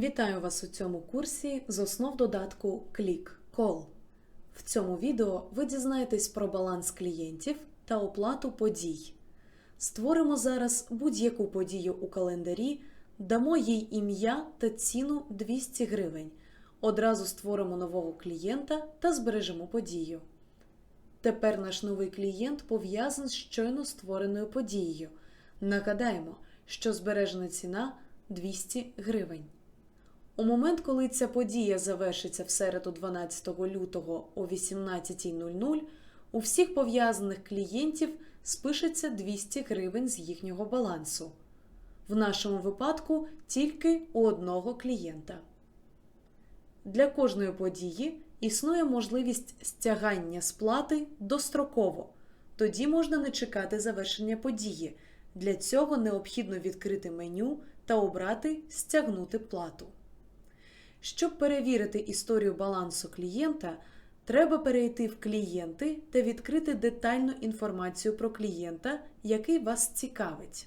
Вітаю вас у цьому курсі з основ додатку Click Call. В цьому відео ви дізнаєтесь про баланс клієнтів та оплату подій. Створимо зараз будь-яку подію у календарі, дамо їй ім'я та ціну 200 гривень. Одразу створимо нового клієнта та збережемо подію. Тепер наш новий клієнт пов'язаний з щойно створеною подією. Нагадаємо, що збережена ціна 200 гривень. У момент, коли ця подія завершиться в середу 12 лютого о 18.00, у всіх пов'язаних клієнтів спишеться 200 гривень з їхнього балансу. В нашому випадку тільки у одного клієнта. Для кожної події існує можливість стягання сплати достроково. Тоді можна не чекати завершення події. Для цього необхідно відкрити меню та обрати Стягнути плату. Щоб перевірити історію балансу клієнта, треба перейти в клієнти та відкрити детальну інформацію про клієнта, який вас цікавить.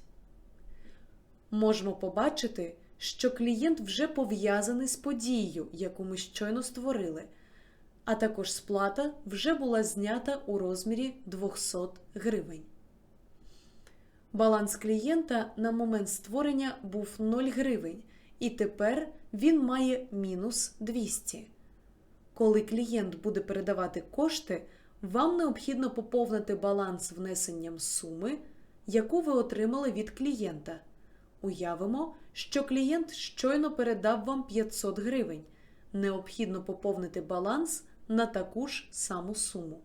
Можемо побачити, що клієнт вже пов'язаний з подією, яку ми щойно створили, а також сплата вже була знята у розмірі 200 гривень. Баланс клієнта на момент створення був 0 гривень, і тепер він має мінус 200. Коли клієнт буде передавати кошти, вам необхідно поповнити баланс внесенням суми, яку ви отримали від клієнта. Уявимо, що клієнт щойно передав вам 500 гривень. Необхідно поповнити баланс на таку ж саму суму.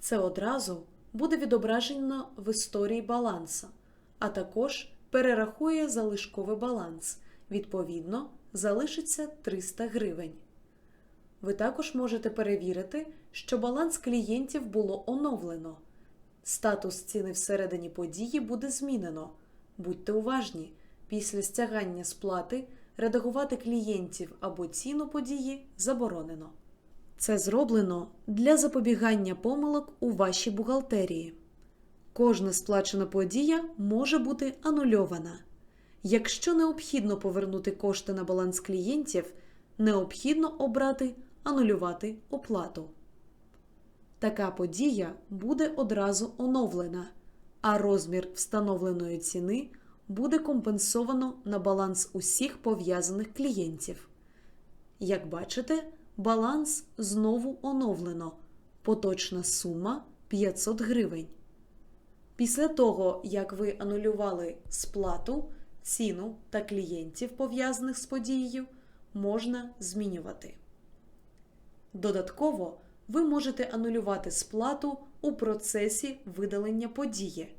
Це одразу буде відображено в історії баланса, а також перерахує залишковий баланс. Відповідно, залишиться 300 гривень. Ви також можете перевірити, що баланс клієнтів було оновлено. Статус ціни всередині події буде змінено. Будьте уважні, після стягання сплати редагувати клієнтів або ціну події заборонено. Це зроблено для запобігання помилок у вашій бухгалтерії. Кожна сплачена подія може бути анульована. Якщо необхідно повернути кошти на баланс клієнтів, необхідно обрати Анулювати оплату. Така подія буде одразу оновлена, а розмір встановленої ціни буде компенсовано на баланс усіх пов'язаних клієнтів. Як бачите, баланс знову оновлено. Поточна сума 500 гривень. Після того, як ви анулювали сплату, ціну та клієнтів, пов'язаних з подією, можна змінювати. Додатково, ви можете анулювати сплату у процесі видалення події.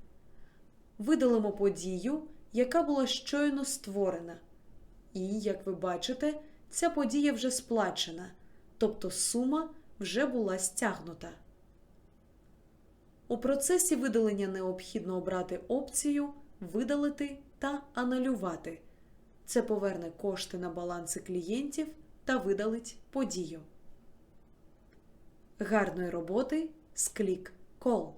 Видалимо подію, яка була щойно створена. І, як ви бачите, ця подія вже сплачена, тобто сума вже була стягнута. У процесі видалення необхідно обрати опцію Видалити та анулювати. Це поверне кошти на баланси клієнтів та видалить подію. Гарної роботи з клік Call!